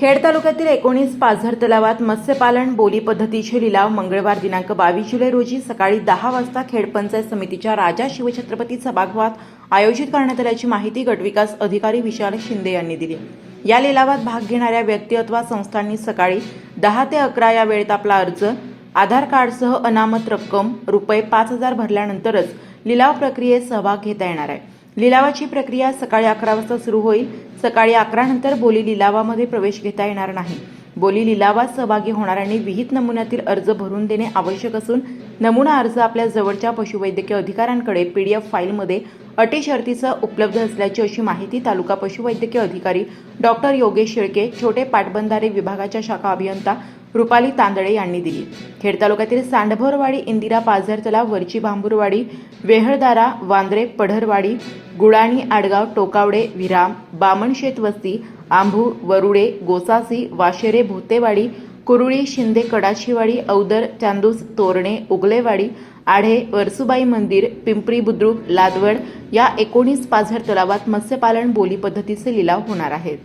खेड तालुक्यातील एकोणीस पाझर तलावात मत्स्यपालन बोली पद्धतीचे लिलाव मंगळवार दिनांक बावीस जुलै रोजी सकाळी दहा वाजता खेड पंचायत समितीच्या राजा शिवछत्रपती सभागृहात आयोजित करण्यात आल्याची माहिती गटविकास अधिकारी विशाल शिंदे यांनी दिली. या लिलावात भाग घेणाऱ्या व्यक्ती अथवा संस्थांनी सकाळी दहा ते अकरा या वेळेत आपला अर्ज आधार कार्डसह अनामत रक्कम रुपये पाच हजार भरल्यानंतरच लिलाव प्रक्रियेत सहभाग घेता येणार आहे. लिलावाची प्रक्रिया सकाळी अकरा वाजता सुरू होईल. सकाळी अकरा नंतर बोली लिलावामध्ये प्रवेश घेता येणार नाही. बोली लिलावात सहभागी होणाऱ्यांनी विहित नमुन्यातील अर्ज भरून देणे आवश्यक असून नमुना अर्ज आपल्या जवळच्या पशुवैद्यकीय अधिकाऱ्यांकडे पीडीएफ फाईलमध्ये अटी शर्तीसह उपलब्ध असल्याची अशी माहिती तालुका पशुवैद्यकीय अधिकारी डॉक्टर योगेश शेळके छोटे पाटबंधारे विभागाच्या शाखा अभियंता रुपाली तांदळे यांनी दिली. खेड तालुक्यातील सांडभोरवाडी इंदिरा पाझर तलाव वरची भांबुरवाडी वेहळदारा वांद्रे पढरवाडी गुळाणी आडगाव टोकावडे विराम बामणशेत वस्ती आंभू वरुडे गोसासी वाशेरे भोतेवाडी कुरुळी शिंदे कडाचीवाडी औदर चांदूस तोरणे उगलेवाडी आढे वरसुबाई मंदिर पिंपरी बुद्रुक लादवड या एकोणीस पाझर तलावात मत्स्यपालन बोली पद्धतीचे लिलाव होणार आहेत.